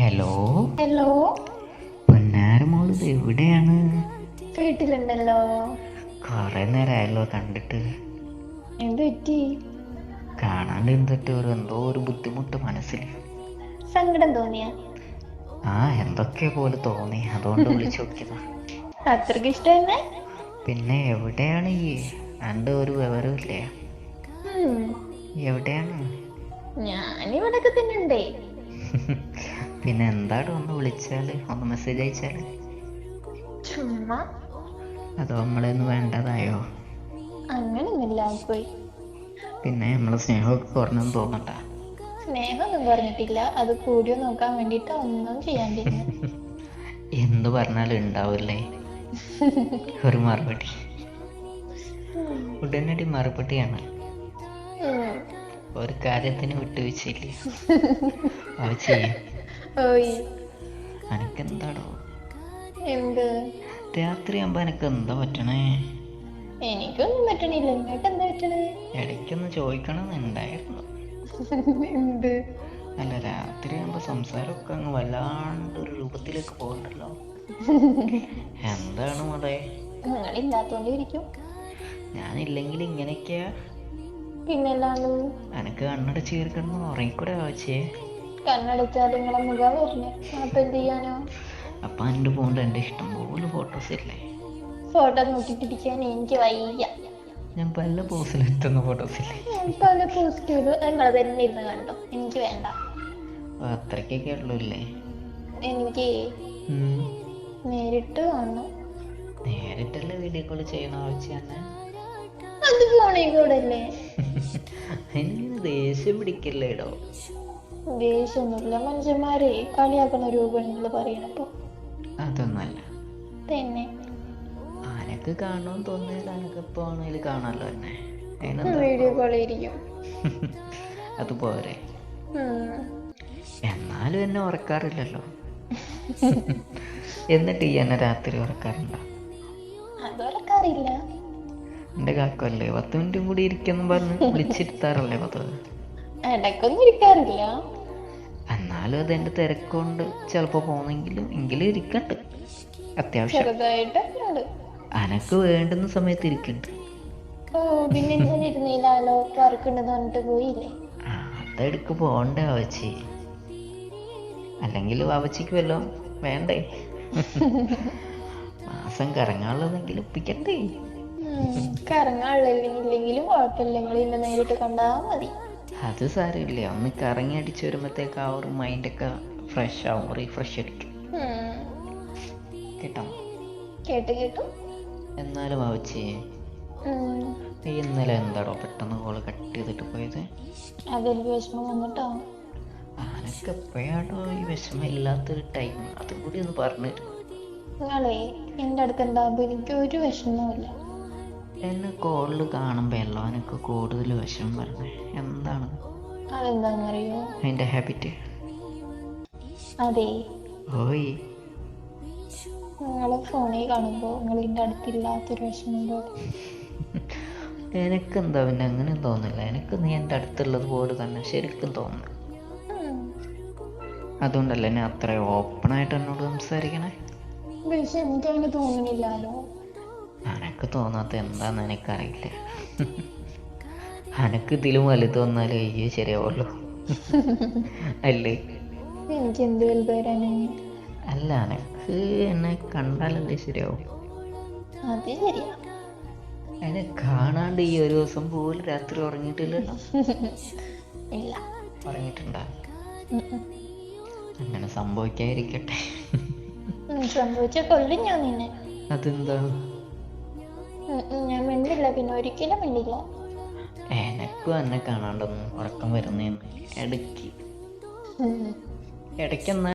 Hello hello പൊന്നാരമോൾ എവിടെയാണ്? വീട്ടിലുണ്ടല്ലോ. കൊറേ നേരമായല്ലോ കണ്ടിട്ട്. എന്ത് പറ്റി? കാണാണ്ട് എന്തിട്ട് ഒരു എന്തോ ഒരു ബുദ്ധിമുട്ട് മനസ്സിൽ. സങ്കടം തോന്നിയ? ആ എന്തൊക്കെ പോലെ തോന്നി. അതുകൊണ്ട് വിളിച്ചു നോക്കിയതാ. അത്രയ്ക്ക് ഇഷ്ടമെന്നെ പിന്നെ എവിടെയാണ് ഈ അണ്ട് ഒരു വിവരമില്ലേ എവിടെയാണ്? ഞാനിവിടൊക്കെ തന്നെ ഉണ്ടേ പിന്നെ എന്താണ് ഒന്ന് വിളിച്ചാൽ? ഒന്ന് മെസ്സേജ് അയച്ചാൽ? ചുമ്മാ. അതോ നമ്മളൊന്നും വേണ്ടതായോ? അങ്ങനൊന്നുമില്ല പോയി. പിന്നെ നമ്മളെ സ്നേഹമൊക്കെ കുറഞ്ഞെന്ന് തോന്നണ്ട സ്നേഹമൊന്നും പറഞ്ഞിട്ടില്ല അത് കൂടിയോ നോക്കാൻ വേണ്ടിട്ട് ഒന്നും ചെയ്യാൻ എന്ത് പറഞ്ഞാലും ഉണ്ടാവില്ലേ? ഒരു മറുപടി. ഉടനടി മറുപടിയാണ്. ഒരു കാര്യത്തിന് വിട്ടുവീഴ്ചയില്ല? അത് ചെയ്യും. ഓയ് അനക്കെന്താടോ? എന്ത്? രാത്രി ആകുമ്പോ എനക്ക് എന്താ പറ്റണേ? എനിക്കൊന്നും പറ്റണില്ല. എന്നിട്ട് എന്താ പറ്റണേ? ഇടയ്ക്കൊന്ന് ചോദിക്കണമെന്നുണ്ടായിരുന്നു എന്ത്? അല്ല രാത്രി ആകുമ്പോ സംസാരമൊക്കെ അങ്ങ് വല്ലാണ്ട് ഒരു രൂപത്തിലേക്ക് പോകണ്ടല്ലോ. എന്താണ് മോളെ? നിങ്ങളില്ലാത്തോണ്ട് ഇരിക്കും ഞാനില്ലെങ്കിൽ ഇങ്ങനെയൊക്കെയാ? പിന്നല്ലാണ്ട് എനക്ക് കണ്ണട കിടന്ന് ഉറങ്ങിക്കൂടെ ആവശ്യേ കണ്ണടച്ചാൽ നിങ്ങളെ മുഖം വരില്ലേ അപ്പൊ എന്ത് ചെയ്യാനോ? അപ്പൊ എന്റെ ഫോണിൽ എന്റെ ഇഷ്ടം പോലെ ഫോട്ടോസ് ഇല്ലേ? ഫോട്ടോ നോക്കിട്ടിരിക്കാൻ എനിക്ക് വയ്യ. ഞാൻ പല പോസിലെത്തുന്ന ഫോട്ടോസ് ഇല്ലേ? പല പോസിറ്റീവ് നിങ്ങൾ തന്നെ ഇരുന്ന് കണ്ടോ. എനിക്ക് വേണ്ട. അത്രയ്ക്കൊക്കെ ഉള്ളൂ ഇല്ലേ? എനിക്ക്. നേരിട്ട് കാണണം. നേരിട്ടല്ലേ വീഡിയോ കോൾ ചെയ്യുന്ന ആവശ്യം തന്നെ? അത് ഫോണിൽ കൂടെ അല്ലേ? എനിക്ക് ദേഷ്യം പിടിക്കല്ലേടോ? ദേഷ്യമൊന്നുമില്ല. മനുഷ്യന്മാരെ കളിയാക്കുന്ന രൂപങ്ങൾ പറയണപ്പോ അതൊന്നല്ല. തന്നെ. ആനക്ക് കാണണമെന്ന് തോന്നിയാൽ അനക്ക് എപ്പോ ആണെങ്കിലും കാണാമല്ലോ എന്നെ. വീഡിയോ കോൾ ഇരിക്കും അതുപോലെ പോരെ. എന്നാലും എന്നെ ഉറക്കാറില്ലല്ലോ. എന്നിട്ട് ഈ എന്നെ രാത്രി ഉറക്കാറുണ്ടോ? അത് ഉറക്കാറില്ല. എന്റെ കാക്കല്ലേ പത്ത് മിനിറ്റും കൂടി ഇരിക്കുന്നു പറഞ്ഞ് വിളിച്ചിരുത്താറല്ലേ പത്ത് ഇടക്കൊന്നും ഇരിക്കാറില്ല. എന്നാലും അത് എന്റെ തിരക്കൊണ്ട് ചിലപ്പോൾ പോകുന്നെങ്കിലും എങ്കിലും ഇരിക്കണ്ട്. അത്യാവശ്യം. അനക്ക് വേണ്ടുന്ന സമയത്ത് ഇരിക്കണ്ട്. പിന്നെ ഞാൻ ഇരുന്നില്ലാലോ വർക്കുണ്ടെന്ന് പറഞ്ഞിട്ട് പോയില്ലേ? അതെടുക്ക് പോണ്ടേ അവച്ചി. അല്ലെങ്കിൽ അവച്ചിക്ക് വല്ലതും വേണ്ടേ? മാസം കറങ്ങാനുള്ളതെങ്കിൽ ഒപ്പിക്കണ്ടേ? കറങ്ങാനുള്ള കറങ്ങാനുള്ളില്ലെങ്കിലും കുഴപ്പമില്ല. നിങ്ങൾ ഇന്നെ നേരിട്ട് കണ്ടാ മതി. അത് സാരമില്ല. ഒന്ന് കറങ്ങി അടിച്ച് വരുമ്പോഴത്തേക്ക് ആ ഒരു മൈൻഡൊക്കെ ഫ്രഷ് ആവും റീഫ്രഷ് അടിക്കും കേട്ടോ? കേട്ട് കേട്ടു. എന്നാലും ആവച്ചേ. നീ ഇന്നലെ എന്താടോ പെട്ടെന്ന് കോൾ കട്ട് ചെയ്തിട്ട് പോയത്? അതൊരു വിഷമം വന്നിട്ടോ? എപ്പോഴാണോ ഈ വിഷമം ഇല്ലാത്തൊരു ടൈം അതും കൂടി ഒന്ന് പറഞ്ഞു തരും നിങ്ങളെ എന്റെ അടുത്ത് ഉണ്ടാകുമ്പോൾ എനിക്ക് ഒരു വിഷമവുമില്ല. എന്നെ കോളിൽ കാണുമ്പോൾ എല്ലാവനൊക്കെ കൂടുതൽ വിഷമം വരുന്നത് എന്താണ്? അതെന്താണെന്നറിയോ അതിന്റെ ഹാബിറ്റ് അതെ. ഓയ്. ഫോണിൽ കാണുമ്പോൾ നിങ്ങൾ എന്റെ അടുത്തില്ലാത്തൊരു വിഷമം പോലെ എനിക്കെന്താ പിന്നെ അങ്ങനെ തോന്നില്ല എനിക്ക് നീ എന്റെ അടുത്തുള്ളത് പോലെ തന്നെ ശരിക്കും തോന്നുന്നു. അതുകൊണ്ടല്ലേ ഞാൻ അത്ര ഓപ്പണായിട്ട് എന്നോട് സംസാരിക്കണേ? പക്ഷെ എനിക്കങ്ങനെ തോന്നണില്ലല്ലോ എനക്ക് തോന്നാത്ത എന്താന്ന് എനിക്കറിയില്ല. അനക്ക് ഇതിലും വലുത് വന്നാലേ അയ്യോ ശരിയാവുള്ളൂ. അല്ലേ? എനിക്ക് എന്ത് വലുത് വരാനാണ് അല്ല അനക്ക് എന്നെ കണ്ടാലല്ലേ ശരിയാവും. അത് ശരിയാ. എന്നെ കാണാണ്ട് ഈ ഒരു ദിവസം പോലും രാത്രി ഉറങ്ങിയിട്ടില്ലല്ലോ. ഇല്ല. ഉറങ്ങിയിട്ടുണ്ടാ. അങ്ങനെ സംഭവിക്കാതിരിക്കട്ടെ. സംഭവിച്ച കൊല്ലും ഞാൻ നിന്നെ. അതെന്താ? ഞാൻ മിണ്ടില്ല. പിന്നെ ഒരിക്കലും മിണ്ടില്ല. എനക്കും എന്നെ കാണാണ്ടൊന്നും ഉറക്കം വരുന്നേന്ന്. ഇടയ്ക്ക്. ഉം. ഇടയ്ക്ക് എന്നാ